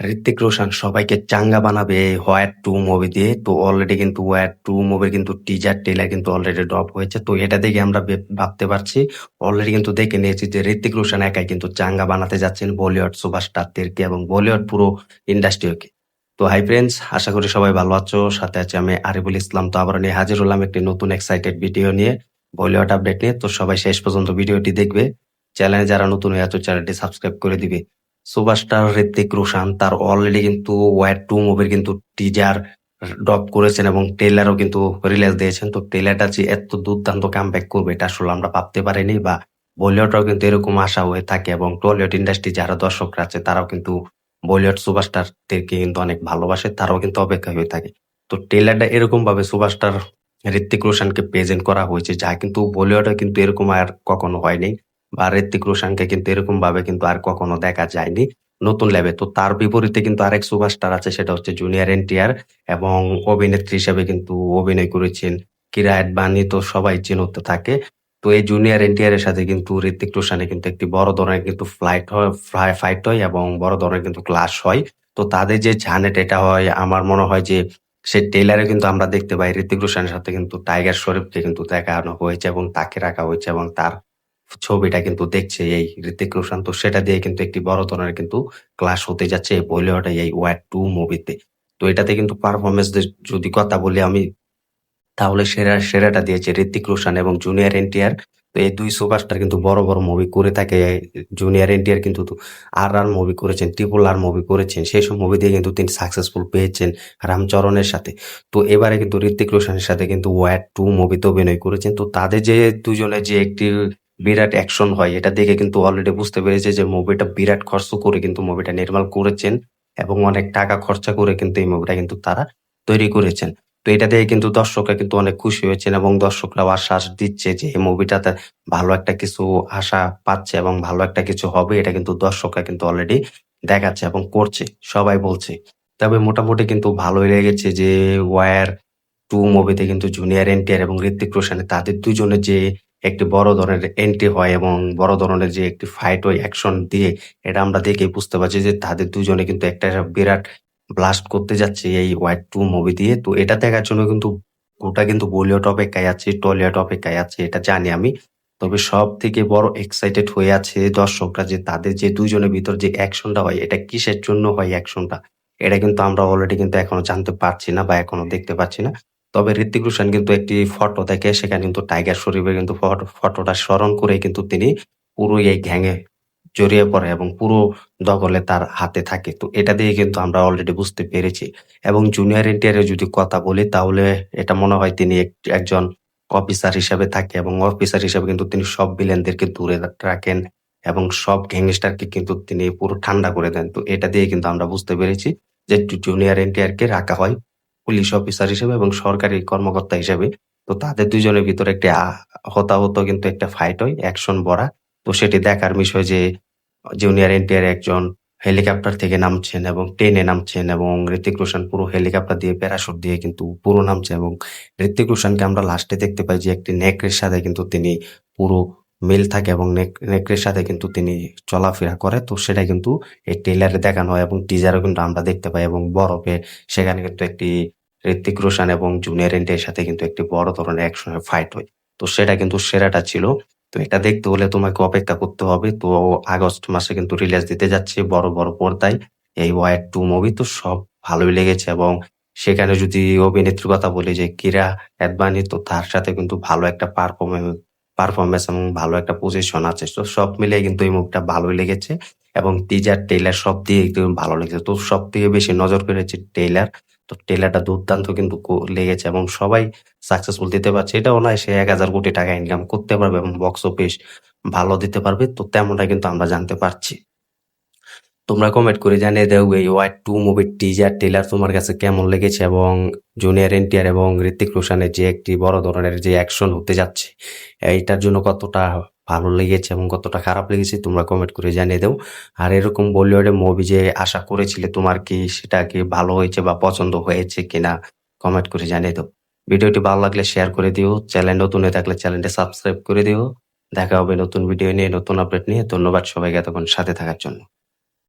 ঋত্বিক রোশন সবাইকে চাঙ্গা বানাবে হোয়াট টু মুভি দিয়ে। তো অলরেডি কিন্তু হোয়াট টু মুভির কিন্তু টিজার ট্রেলার কিন্তু অলরেডি ড্রপ হয়েছে। তো এটা দেখে আমরা ভাবতে পারছি। অলরেডি কিন্তু দেখে নিয়েছি যে ঋত্বিক রোশন একাই কিন্তু চাঙ্গা বানাতে যাচ্ছেন বলিউড সুপারস্টারদেরকে এবং বলিউড পুরো ইন্ডাস্ট্রিকে। তো হাই ফ্রেন্ডস আশা করি সবাই ভালো আছো। সাথে আছে আমি আরিফুল ইসলাম। তো আবার নিয়ে হাজির হলাম একটি নতুন এক্সাইটেড ভিডিও নিয়ে বলিউড আপডেট নিয়ে। তো সবাই শেষ পর্যন্ত ভিডিওটি দেখবে। চ্যানেলে যারা নতুন হয়ে আছো চ্যানেলটি সাবস্ক্রাইব করে দিবে। সুপারস্টার ঋত্বিক রোশন, তার অলরেডি কিন্তু ওয়ার টু মুভির কিন্তু টিজার ড্রপ করেছেন এবং ট্রেলারও কিন্তু রিলিজ দিয়েছেন। তো ট্রেলারটা যে এত দুর্দান্ত কামব্যাক করবে, এটা আসলে আমরা ভাবতে পারিনি বা বলিউডরাও কিন্তু এরকম আশা হয়ে থাকে এবং টলিউড ইন্ডাস্ট্রি যারা দর্শকরা আছে, তারাও কিন্তু বলিউড সুপারস্টারদেরকে কিন্তু অনেক ভালোবাসে, তারাও কিন্তু অপেক্ষা হয়ে থাকে। তো ট্রেলারটা এরকম ভাবে সুপারস্টার ঋত্বিক রোশনকে প্রেজেন্ট করা হয়েছে, যা কিন্তু বলিউডে কিন্তু এরকম আর কখনো হয়নি। বা ঋত্বিক রোশনকে কিন্তু এরকম ভাবে কিন্তু আর কখনো দেখা যায়নি। নতুন লেভেল তো তার বিপরীতে কিন্তু আরেক সুপারস্টার আছে, সেটা হচ্ছে জুনিয়র এনটিআর এবং অভিনেত্রী হিসেবে কিন্তু অভিনয় করেছেন কিরা অ্যাডবানি তো সবাই চিনতে থাকে। তো এই জুনিয়র এনটিআর এর সাথে কিন্তু ঋত্বিক রোশনের কিন্তু একটি বড় ধরনের কিন্তু ফ্লাইট হয় ফাইট হয় এবং বড় ধরনের কিন্তু ক্লাস হয়। তো তাদের যে ঝানেট, এটা হয়, আমার মনে হয় যে সে টেলারে কিন্তু আমরা দেখতে পাই ঋত্বিক রোশনের সাথে কিন্তু টাইগার শরীফকে কিন্তু দেখানো হয়েছে এবং তাকে রাখা হয়েছে এবং তার ছবিটা কিন্তু দেখছে এই ঋতিক রোশন। তো সেটা দিয়ে কিন্তু একটি বড় ধরনের কিন্তু ক্লাস হতে যাচ্ছে বলিউডে এই ওয়ার টু মুভিতে। তো এটাতে কিন্তু পারফরমেন্স যদি কথা বলি আমি, তাহলে সেরা, সেরাটা দিয়েছে ঋতিক রোশন এবং জুনিয়র এনটিআর। তো এই দুই সুপারস্টার কিন্তু বড় বড় মুভি করে থাকে। জুনিয়র এনটিআর কিন্তু আর আর মুভি করেছেন ট্রিপল আর মুভি করেছেন। সেই সব মুভি দিয়ে কিন্তু তিনি সাকসেসফুল পেয়েছেন রামচরণের সাথে। তো এবারে কিন্তু ঋতিক রোশনের সাথে কিন্তু ওয়ার টু মুভিতে অভিনয় করেছেন। তো তাদের যে দুজনে যে একটি বিরাট অ্যাকশন হয়। এটা দেখে কিন্তু অলরেডি বুঝতে পেরেছে যে মুভিটা বিরাট খরচ করে কিন্তু মুভিটা নির্মাণ করেছেন এবং অনেক টাকা খরচা করে কিন্তু এই মুভিটা কিন্তু তারা তৈরি করেছেন। তো এটা দেখে কিন্তু দর্শকরা কিন্তু অনেক খুশি হয়েছেন এবং দর্শকরাও আশ্বাস দিচ্ছে যে এই মুভিটাতে ভালো একটা কিছু আশা পাচ্ছে এবং ভালো একটা কিছু হবে। এটা কিন্তু দর্শকরা কিন্তু অলরেডি দেখাচ্ছে এবং করছে, সবাই বলছে। তবে মোটামুটি কিন্তু ভালোই লেগেছে যে ওয়ার টু মুভিতে কিন্তু জুনিয়র এনটিআর এবং ঋত্বিক রোশনের তাদের দুজনের যে একটি বড় ধরনের এন্ট্রি হয় এবং বড় ধরনের যে একটি ফাইট হয় অ্যাকশন দিয়ে, এটা আমরা দেখে বুঝতে পারছি যে তাদের দুজনে কিন্তু একটা বিরাট ব্লাস্ট করতে যাচ্ছে এই হোয়াইট টু মুভি দিয়ে। তো এটা দেখার জন্য কিন্তু ওটা কিন্তু বলিউড অপেক্ষায় আছে, টলিউড অপেক্ষায় আছে, এটা জানি আমি। তবে সব থেকে বড় এক্সাইটেড হয়ে আছে দর্শকরা যে তাদের যে দুজনের ভিতর যে অ্যাকশনটা হয়, এটা কিসের জন্য হয় অ্যাকশনটা এটা কিন্তু আমরা অলরেডি কিন্তু এখনও জানতে পারছি না বা এখনও দেখতে পাচ্ছি না। তবে ঋত্বিক রোশন কিন্তু একটি ফটো দেখে সেখানে কিন্তু টাইগার শরীফের কিন্তু ফটোটা স্মরণ করে কিন্তু তিনি পুরো এই গ্যাংয়ে জড়িয়ে পড়ে এবং পুরো দখলে তার হাতে থাকে। তো এটা দিয়ে কিন্তু আমরা অলরেডি বুঝতে পেরেছি। এবং জুনিয়র এনটিআর যদি কথা বলি, তাহলে এটা মনে হয় তিনি একজন অফিসার হিসাবে থাকে এবং অফিসার হিসাবে কিন্তু তিনি সব বিলেনদেরকে দূরে রাখেন এবং সব গ্যাংস্টারকে কিন্তু তিনি পুরো ঠান্ডা করে দেন। তো এটা দিয়ে কিন্তু আমরা বুঝতে পেরেছি যে জুনিয়র এনটিআর কে রাখা হয় পুলিশ অফিসার হিসেবে এবং সরকারি কর্মকর্তা হিসেবে। তো তাদের দুজনের ভিতরে একটি হতাহত কিন্তু একটা ফাইট হয় অ্যাকশন বড়া। তো সেটি দেখার বিষয় যে জুনিয়র এনটিআর একজন হেলিকপ্টার থেকে নামছেন এবং ট্রেনে নামছেন এবং ঋতিক রোশন পুরো হেলিকপ্টার দিয়ে প্যারাশুট দিয়ে কিন্তু পুরো নামছে এবং ঋতিক রোশনকে আমরা লাস্টে দেখতে পাই যে একটি নেকড়ের সাথে কিন্তু তিনি পুরো মিল থাকে এবং নেকড়ের সাথে কিন্তু তিনি চলাফেরা করে। তো সেটা কিন্তু এই ট্রেলারে দেখানো হয় এবং টিজারও কিন্তু আমরা দেখতে পাই এবং বরফে সেখানে কিন্তু একটি ঋত্বিক রোশন এবং জুনিয়র এনটিআর সাথে কিন্তু একটি বড় ধরনের একসঙ্গে ফাইট হয়। তো সেটা কিন্তু সেরাটা ছিল। তো এটা দেখতে হলে তোমাকে অপেক্ষা করতে হবে। তো আগস্ট মাসে কিন্তু রিলিজ দিতে যাচ্ছে বড় বড় পর্দায়। এই ওয়ার টু মুভি তো সব ভালোই লেগেছে এবং সেখানে যদি অভিনেত্রীর কথা বলি যে কিরা অ্যাডবানি তো তার সাথে কিন্তু ভালো একটা পারফরমেন্স পারফরমেন্স এবং ভালো একটা পজিশন আছে। তো সব মিলে কিন্তু এই মুভিটা ভালোই লেগেছে এবং টিজার টেইলার সব দিয়ে একটু ভালো লেগেছে। তো সব থেকে বেশি নজর কেড়েছে টেইলার তো টেলারটা দুর্দান্ত কিন্তু লেগেছে এবং সবাই সাকসেসফুল দিতে পারছে। এটাও নয় সে এক হাজার কোটি টাকা ইনকাম করতে পারবে এবং বক্স অফিস ভালো দিতে পারবে। তো তেমনটা কিন্তু আমরা জানতে পারছি। তোমরা কমেন্ট করে জানিয়ে দেও এই ওয়াই টু মুভির টিজার টেলার তোমার কাছে কেমন লেগেছে এবং জুনিয়র এনটিআর এবং ঋতিক রোশনের যে একটি বড় ধরনের যে অ্যাকশন হতে যাচ্ছে, এইটার জন্য কতটা ভালো লেগেছে এবং কতটা খারাপ লেগেছে তোমরা কমেন্ট করে জানিয়ে দেও। আর এরকম বলিউডে মুভি যে আশা করেছিলে তোমার কি সেটা কি ভালো হয়েছে বা পছন্দ হয়েছে কিনা কমেন্ট করে জানিয়ে দাও। ভিডিওটি ভালো লাগলে শেয়ার করে দিও। চ্যানেল নতুন হয়ে থাকলে চ্যানেলটি সাবস্ক্রাইব করে দিও। দেখা হবে নতুন ভিডিও নিয়ে, নতুন আপডেট নিয়ে। ধন্যবাদ সবাইকে এতক্ষণ সাথে থাকার জন্য।